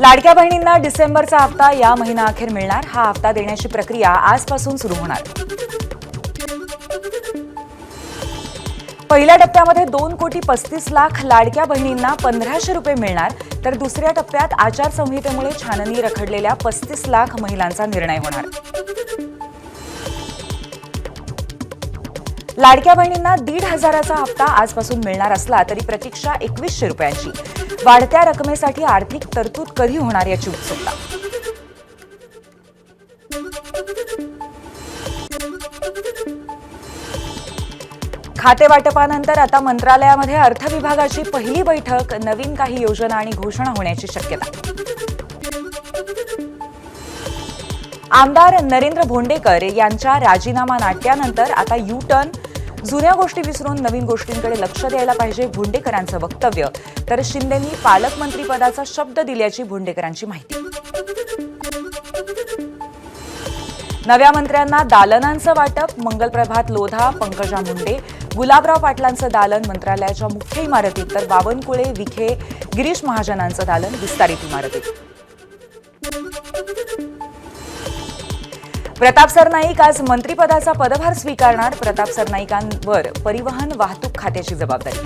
लाडक्या बहिणींना डिसेंबरचा हप्ता या महिना अखेर मिळणार. हा हप्ता देण्याची प्रक्रिया आजपासून सुरू होणार. पहिल्या टप्प्यामध्ये दोन कोटी पस्तीस लाख लाडक्या बहिणींना पंधराशे रुपये मिळणार. तर दुसऱ्या टप्प्यात आचारसंहितेमुळे छाननी रखडलेल्या पस्तीस लाख महिलांचा निर्णय होणार. लाडक्या बहिणींना दीड हजाराचा हप्ता आजपासून मिळणार असला तरी प्रतीक्षा एकवीसशे रुपयांची. वाढत्या रकमेसाठी आर्थिक तरतूद कधी होणार याची उत्सुकता? खाते वाटपानंतर आता मंत्रालयामध्ये अर्थ विभागाची पहिली बैठक नवीन काही योजना आणि घोषणा होण्याची शक्यता. आमदार नरेंद्र भोंडेकर यांच्या राजीनामा नाट्यानंतर आता यू टर्न जुन्या गोष्टी विसरून नवीन गोष्टींकडे लक्ष द्यायला पाहिजे भोंडेकरांचं वक्तव्य. तर शिंदेंनी पालकमंत्रीपदाचा शब्द दिल्याची भोंडेकरांची माहिती. नव्या मंत्र्यांना दालनांचं वाटप मंगलप्रभात लोधा पंकजा मुंडे गुलाबराव पाटलांचं दालन मंत्रालयाच्या मुख्य इमारतीत तर बावनकुळे विखे गिरीश महाजनांचं दालन विस्तारित इमारतीत. प्रताप सरनाईक आज मंत्रिपदाचा पदभार स्वीकारणार. प्रताप सरनाईकांवर परिवहन वाहतूक खात्याची जबाबदारी.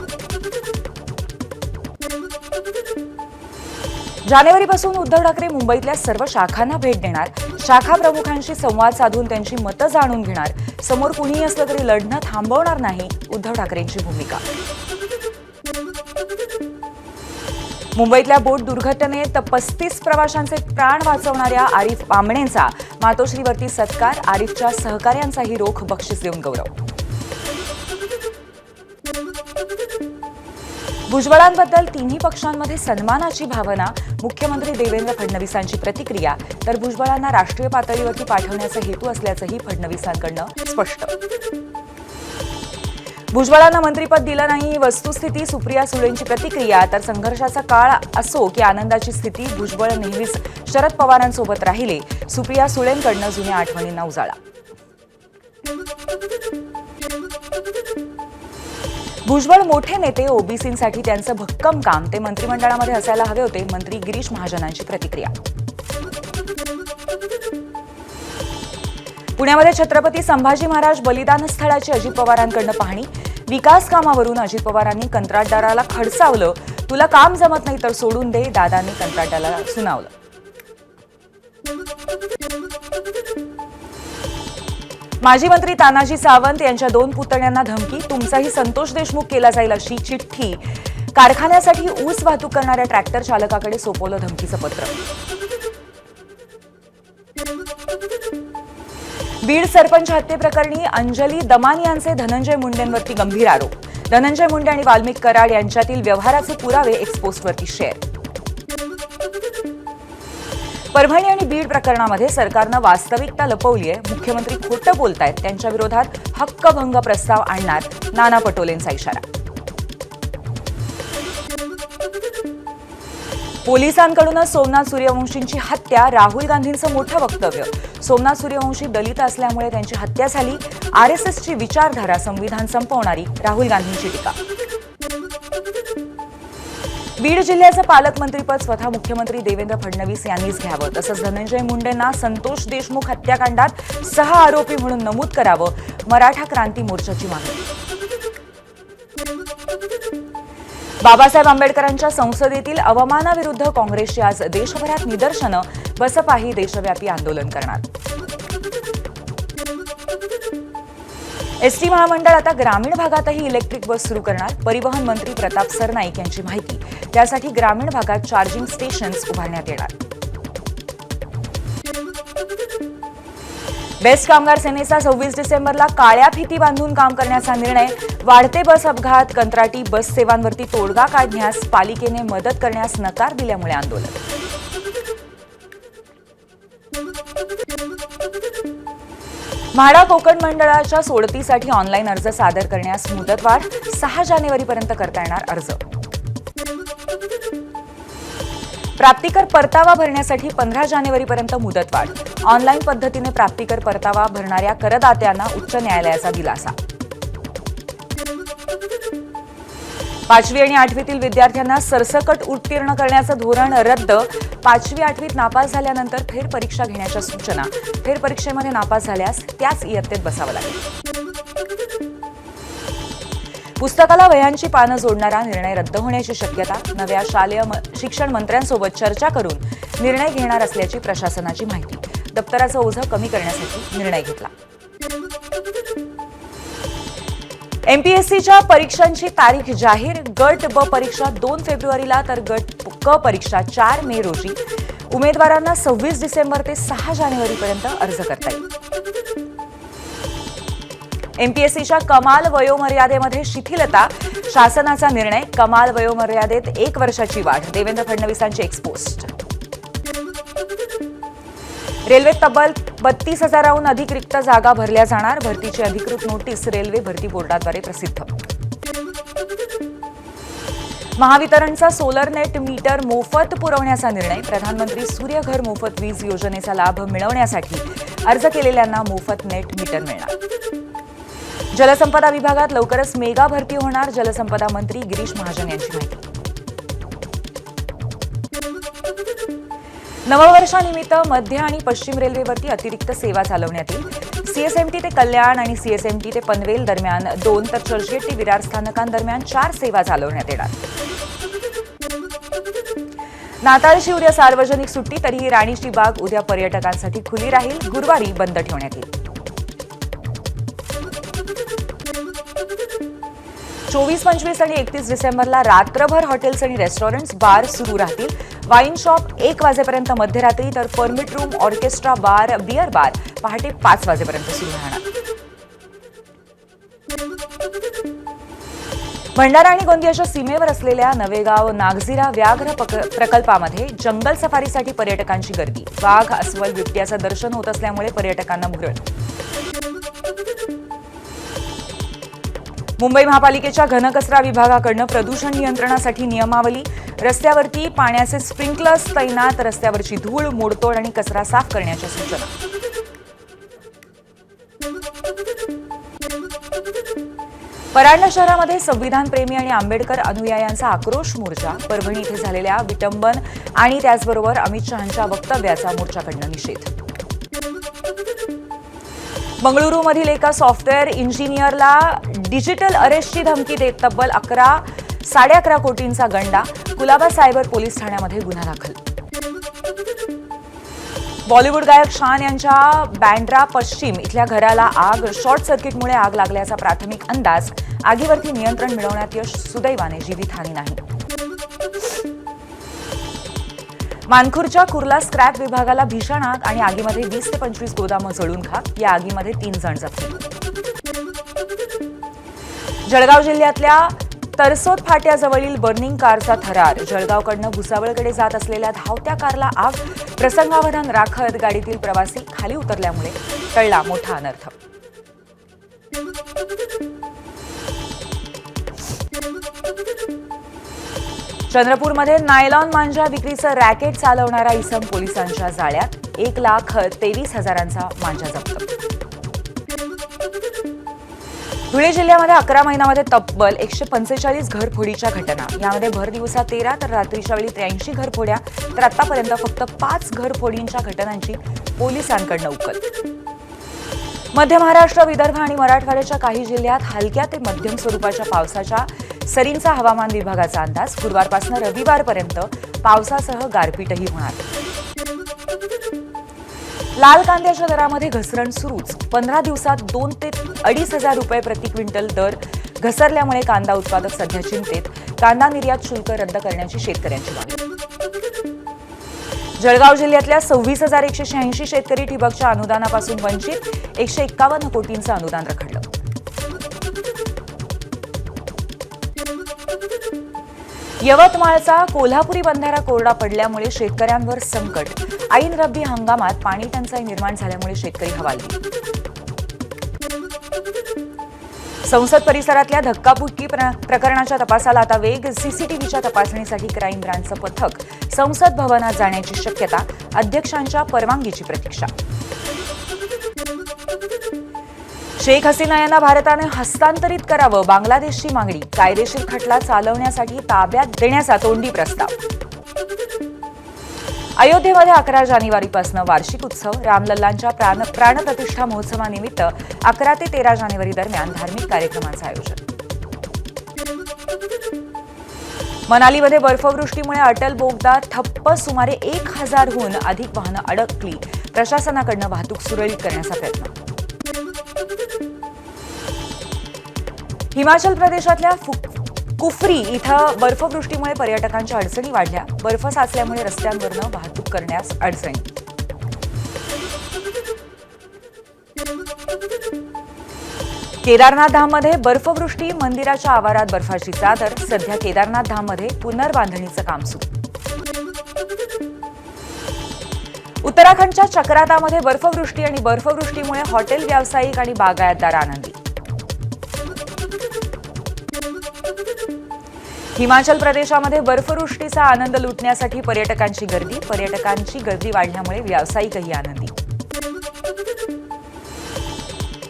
जानेवारीपासून उद्धव ठाकरे मुंबईतल्या सर्व शाखांना भेट देणार. शाखा प्रमुखांशी संवाद साधून त्यांची मतं जाणून घेणार. समोर कुणीही असलं तरी लढणं थांबवणार नाही उद्धव ठाकरेंची भूमिका. मुंबईतल्या बोट दुर्घटनेत पस्तीस प्रवाशांचे प्राण वाचवणाऱ्या आरिफ बांबणेंचा मातोश्रीवरती सत्कार आरिफच्या सहकाऱ्यांचाही रोख बक्षीस देऊन गौरव. भुजबळांबद्दल तिन्ही पक्षांमध्ये सन्मानाची भावना मुख्यमंत्री देवेंद्र फडणवीसांची प्रतिक्रिया तर भुजबळांना राष्ट्रीय पातळीवरती पाठवण्याचा हेतू असल्याचंही फडणवीसांकडनं स्पष्ट. भुजबळांना मंत्रीपद दिलं नाही ही वस्तुस्थिती सुप्रिया सुळेंची प्रतिक्रिया तर संघर्षाचा काळ असो की आनंदाची स्थिती भुजबळ नेहमीच शरद पवारांसोबत राहिले. सुप्रिया सुळेंकडनं जुन्या आठवणींना उजाळा. भुजबळ मोठे नेते ओबीसींसाठी त्यांचं भक्कम काम. ते मंत्रिमंडळामध्ये असायला हवे होते. मंत्री गिरीश महाजनांची प्रतिक्रिया. पुण्यामध्ये छत्रपती संभाजी महाराज बलिदान स्थळाची अजित पवारांकडनं पाहणी. विकास कामावरून अजित पवारांनी कंत्राटदाराला खडसावलं. तुला काम जमत नाही तर सोडून दे दादांनी कंत्राटदाराला सुनावलं. माजी मंत्री तानाजी सावंत यांच्या दोन पुतण्यांना धमकी. तुमचाही संतोष देशमुख केला जाईल अशी चिठ्ठी. कारखान्यासाठी ऊस वाहतूक करणाऱ्या ट्रॅक्टर चालकाकडे सोपवलं धमकीचं पत्र. बीड सरपंच हत्येप्रकरणी अंजली दमान यांचे धनंजय मुंडेंवरती गंभीर आरोप. धनंजय मुंडे आणि वाल्मिक कराड यांच्यातील व्यवहाराचे पुरावे एक्सपोस्टवरती शेअर परभणी आणि बीड प्रकरणामध्ये सरकारनं वास्तविकता लपवली आहे मुख्यमंत्री खोटं बोलतायत. त्यांच्या विरोधात हक्कभंग प्रस्ताव आणणार नाना पटोलेंचा इशारा. पोलिसांकडूनच सोमनाथ सूर्यवंशींची हत्या राहुल गांधींचं मोठं वक्तव्य. सोमनाथ सूर्यवंशी दलित असल्यामुळे त्यांची हत्या झाली. आरएसएसची विचारधारा संविधान संपवणारी राहुल गांधींची टीका. बीड जिल्ह्याचं पालकमंत्रीपद स्वतः मुख्यमंत्री देवेंद्र फडणवीस यांनीच घ्यावं. तसंच धनंजय मुंडेंना संतोष देशमुख हत्याकांडात सहा आरोपी म्हणून नमूद करावं मराठा क्रांती मोर्चाची मागणी. बाबासाहेब आंबेडकरांच्या संसदेतील अवमानाविरुद्ध काँग्रेसची आज देशभरात निदर्शनं. बसपाही देशव्यापी आंदोलन करणार. एसटी महामंडळ आता ग्रामीण भागातही इलेक्ट्रिक बस सुरू करणार. परिवहन मंत्री प्रताप सरनाईक यांची माहिती. त्यासाठी ग्रामीण भागात चार्जिंग स्टेशन्स उभारण्यात येणार. बेस्ट कामगार सेनेचा सव्वीस डिसेंबरला काळ्या फिती बांधून काम करण्याचा निर्णय वाढते बस अपघात कंत्राटी बस सेवांवरती तोडगा काढण्यास पालिकेने मदत करण्यास नकार दिल्यामुळे आंदोलन. म्हाडा कोकण मंडळाच्या सोडतीसाठी ऑनलाईन अर्ज सादर करण्यास मुदतवाढ सहा जानेवारीपर्यंत करता येणार अर्ज. प्राप्तिकर परतावा भरण्यासाठी पंधरा जानेवारीपर्यंत मुदतवाढ. ऑनलाईन पद्धतीने प्राप्तिकर परतावा भरणाऱ्या करदात्यांना उच्च न्यायालयाचा दिलासा. पाचवी आणि आठवीतील विद्यार्थ्यांना सरसकट उत्तीर्ण करण्याचं धोरण रद्द. पाचवी आठवीत नापास झाल्यानंतर फेरपरीक्षा घेण्याच्या सूचना. फेरपरीक्षेमध्ये नापास झाल्यास त्याच इयत्तेत बसावं लागेल. पुस्तकाला वह्यांची पानं जोडणारा निर्णय रद्द होण्याची शक्यता नव्या शालेय शिक्षण मंत्र्यांसोबत चर्चा करून निर्णय घेणार असल्याची प्रशासनाची माहिती. दप्तराचं ओझं कमी करण्यासाठी निर्णय घेतला. एमपीएससीच्या परीक्षांची तारीख जाहीर. गट ब परीक्षा दोन फेब्रुवारीला तर गट क परीक्षा चार मे रोजी. उमेदवारांना सव्वीस डिसेंबर ते सहा जानेवारीपर्यंत अर्ज करता येईल. एमपीएससीच्या कमाल वयोमर्यादेमध्ये शिथिलता. शासनाचा निर्णय कमाल वयोमर्यादेत एक वर्षाची वाढ. देवेंद्र फडणवीसांची एक्सपोस्ट रेल्वेत तब्बल बत्तीस हजाराहून अधिक रिक्त जागा भरल्या जाणार. भरतीची अधिकृत नोटीस रेल्वे भरती बोर्डाद्वारे प्रसिद्ध. महावितरणचा सोलर नेट मीटर मोफत पुरवण्याचा निर्णय. प्रधानमंत्री सूर्यघर मोफत वीज योजनेचा लाभ मिळवण्यासाठी अर्ज केलेल्यांना मोफत नेट मीटर मिळणार. जलसंपदा विभागात लवकरच मेगा भरती होणार. जलसंपदा मंत्री गिरीश महाजन यांची माहिती नववर्षानिमित्त मध्य आणि पश्चिम रेल्वेवरती अतिरिक्त सेवा चालवण्यात येईल. सीएसएमटी ते कल्याण आणि सीएसएमटी ते पनवेल दरम्यान दोन तर चर्चगेट ते विरार स्थानकांदरम्यान चार सेवा चालवण्यात येणार. नाताळची उद्या सार्वजनिक सुट्टी तरीही राणीची बाग उद्या पर्यटकांसाठी खुली राहील. गुरुवारी बंद ठेवण्यात येईल. चोवीस पंचवीस आणि एकतीस डिसेंबरला रात्रभर हॉटेल्स आणि रेस्टॉरंट्स बार सुरू राहतील. वाईन शॉप एक वाजेपर्यंत मध्यरात्री तर permit room orchestra bar beer bar पहाटे पाच वाजेपर्यंत सुरू राहणार. भंडारा आणि गोंदियाच्या सीमेवर असलेल्या नवेगाव नागझिरा व्याघ्र प्रकल्पामध्ये जंगल सफारीसाठी पर्यटकांची गर्दी. वाघ अस्वल बिबट्याचं दर्शन होत असल्यामुळे पर्यटकांना भुरळ मुंबई महापालिकेच्या घनकचरा विभागाकडनं प्रदूषण नियंत्रणासाठी नियमावली. रस्त्यावरती पाण्याचे स्प्रिंकलर्स तैनात रस्त्यावरची धूळ मोडतोड आणि कचरा साफ करण्याच्या सूचना. परांडा शहरामध्ये संविधान प्रेमी आणि आंबेडकर अनुयायांचा आक्रोश मोर्चा. परभणी इथे झालेल्या विटंबन आणि त्याचबरोबर अमित शहांच्या वक्तव्याचा मोर्चाकडनं निषेध. बंगळुरूमधील एका सॉफ्टवेअर इंजिनियरला डिजिटल अरेस्टची धमकी देत तब्बल अकरा साडे अकरा कोटींचा गंडा कुलाबा सायबर पोलीस ठाण्यामध्ये गुन्हा दाखल. बॉलिवूड गायक शान यांच्या बँड्रा पश्चिम इथल्या घराला आग शॉर्ट सर्किटमुळे आग लागल्याचा प्राथमिक अंदाज आगीवरती नियंत्रण मिळवण्यात यश सुदैवाने जीवितहानी नाही. मानखुरच्या कुर्ला स्क्रॅप विभागाला भीषण आग आणि आगीमध्ये वीस ते पंचवीस गोदामं जळून खाक. या आगीमध्ये तीन जण जखमी. जळगाव जिल्ह्यातल्या तरसोद फाट्याजवळील बर्निंग कारचा थरार. जळगावकडनं भुसावळकडे जात असलेल्या धावत्या कारला आग. प्रसंगावधान राखत गाडीतील प्रवासी खाली उतरल्यामुळे टळला मोठा अनर्थ. चंद्रपूरमध्ये नायलॉन मांजा विक्रीचं रॅकेट चालवणारा इसम पोलिसांच्या जाळ्यात एक लाख तेवीस हजारांचा मांजा जप्त. धुळे जिल्ह्यामध्ये अकरा महिन्यामध्ये तब्बल एकशे पंचेचाळीस घरफोडीच्या घटना. यामध्ये भर दिवसा तेरा तर रात्रीच्या वेळी त्र्याऐंशी घरफोड्या तर आतापर्यंत फक्त पाच घरफोडींच्या घटनांची पोलिसांकडनं उकल. मध्य महाराष्ट्र विदर्भ आणि मराठवाड्याच्या काही जिल्ह्यात हलक्या ते मध्यम स्वरूपाच्या पावसाच्या सरींचा हवामान विभागाचा अंदाज. गुरुवारपासून रविवारपर्यंत पावसासह गारपीटही होणार. लाल कांद्याच्या दरामध्ये घसरण सुरूच. पंधरा दिवसात दोन ते अडीच हजार रुपये प्रति क्विंटल दर घसरल्यामुळे कांदा उत्पादक सध्या चिंतेत. कांदा निर्यात शुल्क रद्द करण्याची शेतकऱ्यांची मागणी. जळगाव जिल्ह्यातल्या सव्वीस हजार एकशे शहाऐंशी शेतकरी ठिबकच्या अनुदानापासून वंचित एकशे एक्कावन्न कोटींचं अनुदान रखडलं. यवतमाळचा कोल्हापुरी बंधारा कोरडा पडल्यामुळे शेतकऱ्यांवर संकट. ऐन रब्बी हंगामात पाणी टंचाई निर्माण झाल्यामुळे शेतकरी हवालदिल. संसद परिसरातल्या धक्काबुक्की प्र- प्रकरणाच्या तपासाला आता वेग सीसीटीव्हीच्या तपासणीसाठी क्राईम ब्रांचचं पथक. संसद भवनात जाण्याची शक्यता अध्यक्षांच्या परवानगीची प्रतीक्षा. शेख हसीना यांना भारताने हस्तांतरित करावं बांगलादेशची मागणी कायदेशीर खटला चालवण्यासाठी ताब्यात देण्याचा तोंडी प्रस्ताव. अयोध्येमध्ये अकरा जानेवारीपासून वार्षिक उत्सव रामलल्लांच्या प्राण प्राणप्रतिष्ठा महोत्सवानिमित्त अकरा ते तेरा जानेवारी दरम्यान धार्मिक कार्यक्रमांचं आयोजन. मनालीमध्ये बर्फवृष्टीमुळे अटल बोगदा ठप्प सुमारे एक हजारहून अधिक वाहनं अडकली. प्रशासनाकडनं वाहतूक सुरळीत करण्याचा प्रयत्न. हिमाचल प्रदेशातल्या कुफरी इथं बर्फवृष्टीमुळे पर्यटकांच्या अडचणी वाढल्या. बर्फ साचल्यामुळे रस्त्यांवरनं वाहतूक करण्यास अडचणी. केदारनाथ धाममध्ये बर्फवृष्टी मंदिराच्या आवारात बर्फाची चादर सध्या केदारनाथ धाममध्ये पुनर्बांधणीचं काम सुरू. उत्तराखंडच्या चक्रातामध्ये बर्फवृष्टी आणि बर्फवृष्टीमुळे हॉटेल व्यावसायिक आणि बागायतदार आनंदी. हिमाचल प्रदेशामध्ये बर्फवृष्टीचा आनंद लुटण्यासाठी पर्यटकांची गर्दी पर्यटकांची गर्दी वाढल्यामुळे व्यावसायिकही आनंदी.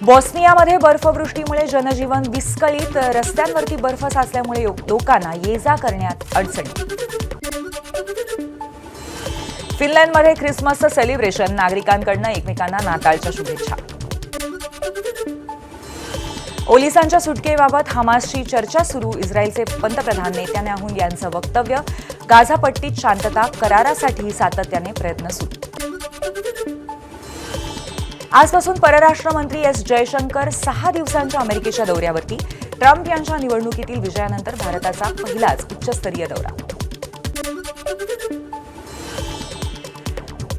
बॉस्नियामध्ये बर्फवृष्टीमुळे जनजीवन विस्कळीत. रस्त्यांवरती बर्फ साचल्यामुळे लोकांना ये जा करण्यात अडचणी. फिनलँडमध्ये ख्रिसमसचं सेलिब्रेशन. नागरिकांकडनं एकमेकांना नाताळच्या शुभेच्छा. ओलिसांच्या सुटकेबाबत हमासची चर्चा सुरू. इस्रायलचे पंतप्रधान नेत्यान्याहू यांचं वक्तव्य. गाझापट्टीत शांतता करारासाठी सातत्याने प्रयत्न सुरू. आजपासून परराष्ट्र मंत्री एस जयशंकर सहा दिवसांच्या अमेरिकेच्या दौऱ्यावरती. ट्रम्प यांच्या निवडणुकीतील विजयानंतर भारताचा पहिलाच उच्चस्तरीय दौरा.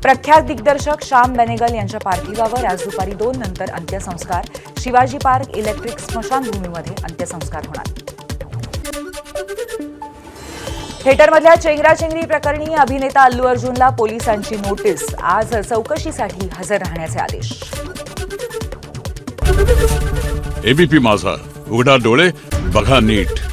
प्रख्यात दिग्दर्शक श्याम बेनेगल यांच्या पार्थिवावर आज दुपारी दोन नंतर अंत्यसंस्कार. शिवाजी पार्क इलेक्ट्रिक स्मशानभूमीमध्ये अंत्यसंस्कार होणार. थिएटरमधल्या चेंगराचेंगरी प्रकरणी अभिनेता अल्लू अर्जुनला पोलिसांची नोटीस. आज चौकशीसाठी हजर राहण्याचे आदेश. एबीपी माझा. उघडा डोळे बघा नीट.